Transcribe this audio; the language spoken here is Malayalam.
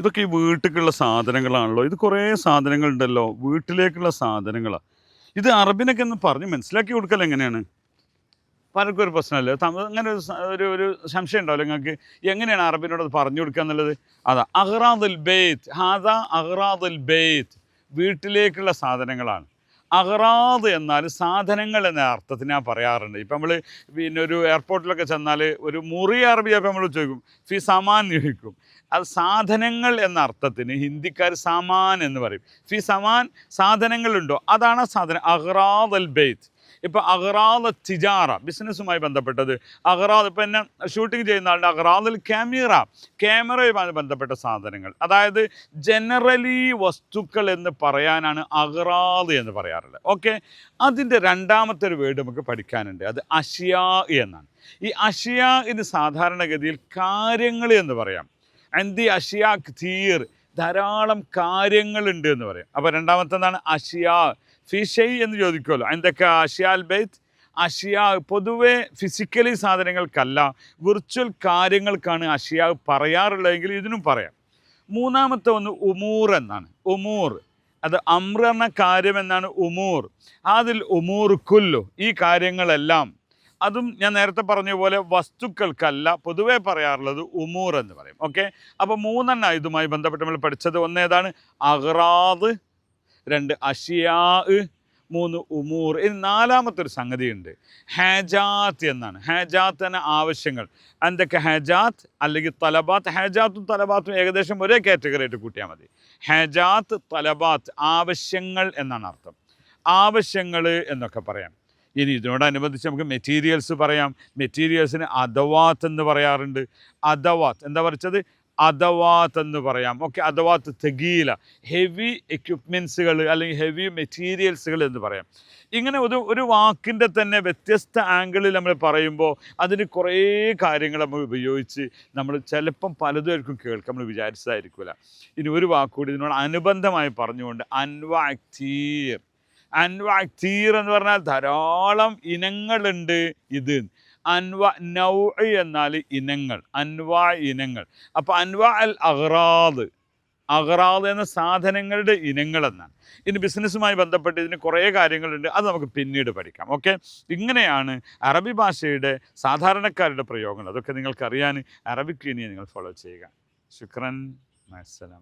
ഇതൊക്കെ ഈ വീട്ടിലേക്കുള്ള സാധനങ്ങളാണല്ലോ. ഇത് കുറേ സാധനങ്ങളുണ്ടല്ലോ. വീട്ടിലേക്കുള്ള സാധനങ്ങളാണ് ഇത് അറബിനൊക്കെ ഒന്ന് പറഞ്ഞ് മനസ്സിലാക്കി കൊടുക്കൽ എങ്ങനെയാണ്? പലർക്കും ഒരു പ്രശ്നമല്ലേ അങ്ങനെ ഒരു ഒരു സംശയം ഉണ്ടാവില്ല നിങ്ങൾക്ക്? എങ്ങനെയാണ് അറബിനോട് പറഞ്ഞു കൊടുക്കുക എന്നുള്ളത്? അതാ അഹ്റാദുൽ ബെയ്ത്ത് ഹാദ അഹ്റാദുൽ ബെയ്ത്ത് വീട്ടിലേക്കുള്ള സാധനങ്ങളാണ്. അഹ്റാദ് എന്നാൽ സാധനങ്ങൾ എന്ന അർത്ഥത്തിന് ഞാൻ പറയാറുണ്ട്. ഇപ്പം നമ്മൾ പിന്നെ ഒരു എയർപോർട്ടിലൊക്കെ ചെന്നാൽ ഒരു മുറി അറബി അപ്പം നമ്മൾ ചോദിക്കും ഫി സമാൻ ചോദിക്കും. അത് സാധനങ്ങൾ എന്ന അർത്ഥത്തിന് ഹിന്ദിക്കാർ സമാൻ എന്ന് പറയും. ഫി സമാൻ സാധനങ്ങളുണ്ടോ? അതാണ് സാധനം. അഹ്റാദ് അൽ ബെയ്ത്ത് ഇപ്പം അഹ്റാദ് തിജാറ ബിസിനസ്സുമായി ബന്ധപ്പെട്ടത്. അഹ്റാദ് ഇപ്പോൾ എന്നെ ഷൂട്ടിംഗ് ചെയ്യുന്ന ആളുടെ അഹ്റാദിൽ ക്യാമറ ക്യാമറയുമായി ബന്ധപ്പെട്ട സാധനങ്ങൾ. അതായത് ജനറലി വസ്തുക്കൾ എന്ന് പറയാനാണ് അഹ്റാദ് എന്ന് പറയാറുള്ളത്. ഓക്കെ അതിന്റെ രണ്ടാമത്തെ ഒരു വേർഡ് നമുക്ക് പഠിക്കാനുണ്ട്. അത് അഷിയ എന്നാണ്. ഈ അഷിയ ഇത് സാധാരണഗതിയിൽ കാര്യങ്ങൾ എന്ന് പറയാം. എന്തി അഷിയ തീർ ധാരാളം കാര്യങ്ങളുണ്ട് എന്ന് പറയും. അപ്പോൾ രണ്ടാമത്തെ എന്താണ് അഷിയ ഫിഷൈ എന്ന് ചോദിക്കുമല്ലോ. എന്തൊക്കെ അഷിയാൽ ബെയ്ത്ത് അഷിയ പൊതുവെ ഫിസിക്കലി സാധനങ്ങൾക്കല്ല വിർച്വൽ കാര്യങ്ങൾക്കാണ് അഷിയ പറയാറുള്ളതെങ്കിൽ ഇതിനും പറയാം. മൂന്നാമത്തെ ഒന്ന് ഉമൂർ എന്നാണ്. ഉമൂർ. അത് അമ്ര എന്ന കാര്യം എന്നാണ് ഉമൂർ. അതിൽ ഉമൂർ കുല്ലു. ഈ കാര്യങ്ങളെല്ലാം അതും ഞാൻ നേരത്തെ പറഞ്ഞ പോലെ വസ്തുക്കൾക്കല്ല പൊതുവെ പറയാറുള്ളത് ഉമൂർ എന്ന് പറയും. ഓക്കെ അപ്പോൾ മൂന്നെണ്ണ ഇതുമായി ബന്ധപ്പെട്ട് നമ്മൾ പഠിച്ചത്. ഒന്നേതാണ് അഹ്റാദ് രണ്ട് അഷിയാ മൂന്ന് ഉമൂർ. ഇനി നാലാമത്തെ ഒരു സംഗതിയുണ്ട്. ഹേജാത്ത് എന്നാണ്. ഹേജാത്ത് എന്ന ആവശ്യങ്ങൾ. എന്തൊക്കെ ഹേജാത്ത്? അല്ലെങ്കിൽ തലബാത്ത്. ഹേജാത്തും തലബാത്തും ഏകദേശം ഒരേ കാറ്റഗറി ആയിട്ട് കൂട്ടിയാൽ മതി. ഹേജാത്ത് തലബാത്ത് ആവശ്യങ്ങൾ എന്നാണ് അർത്ഥം. ആവശ്യങ്ങൾ എന്നൊക്കെ പറയാം. ഇനി ഇതിനോടനുബന്ധിച്ച് നമുക്ക് മെറ്റീരിയൽസ് പറയാം. മെറ്റീരിയൽസിന് അഥവാത്ത് എന്ന് പറയാറുണ്ട്. അഥവാത്ത് എന്താ പറിച്ചത് അഥവാത്ത് എന്ന് പറയാം. ഓക്കെ അഥവാത്ത് തെഗീല ഹെവി എക്യുപ്മെൻസുകൾ അല്ലെങ്കിൽ ഹെവി മെറ്റീരിയൽസുകൾ എന്ന് പറയാം. ഇങ്ങനെ ഒരു ഒരു വാക്കിന്റെ തന്നെ വ്യത്യസ്ത ആംഗിളിൽ നമ്മൾ പറയുമ്പോൾ അതിന് കുറേ കാര്യങ്ങൾ നമ്മൾ ഉപയോഗിച്ച് നമ്മൾ ചിലപ്പം പലതുമായിരിക്കും കേൾക്കാം നമ്മൾ വിചാരിച്ചതായിരിക്കില്ല ഇനി ഒരു വാക്കുകൂടി ഇതിനോട് അനുബന്ധമായി പറഞ്ഞുകൊണ്ട് അൻവാക്തീർ. അൻവാക്തീർ എന്ന് പറഞ്ഞാൽ ധാരാളം ഇനങ്ങളുണ്ട് ഇത്. അൻവ നൗ എന്നാൽ ഇനങ്ങൾ അൻവാ ഇനങ്ങൾ. അപ്പോൾ അൻവാ അൽ അഹ്റാദ് അഹ്റാദ് എന്ന സാധനങ്ങളുടെ ഇനങ്ങൾ എന്നാണ് ഇനി ബിസിനസ്സുമായി ബന്ധപ്പെട്ട് ഇതിന് കുറേ കാര്യങ്ങളുണ്ട് അത് നമുക്ക് പിന്നീട് പഠിക്കാം. ഓക്കെ? ഇങ്ങനെയാണ് അറബി ഭാഷയുടെ സാധാരണക്കാരുടെ പ്രയോഗങ്ങൾ. അതൊക്കെ നിങ്ങൾക്കറിയാൻ അറബിക് ഇനി നിങ്ങൾ ഫോളോ ചെയ്യുക. ശുക്രൻ അസ്സലാമ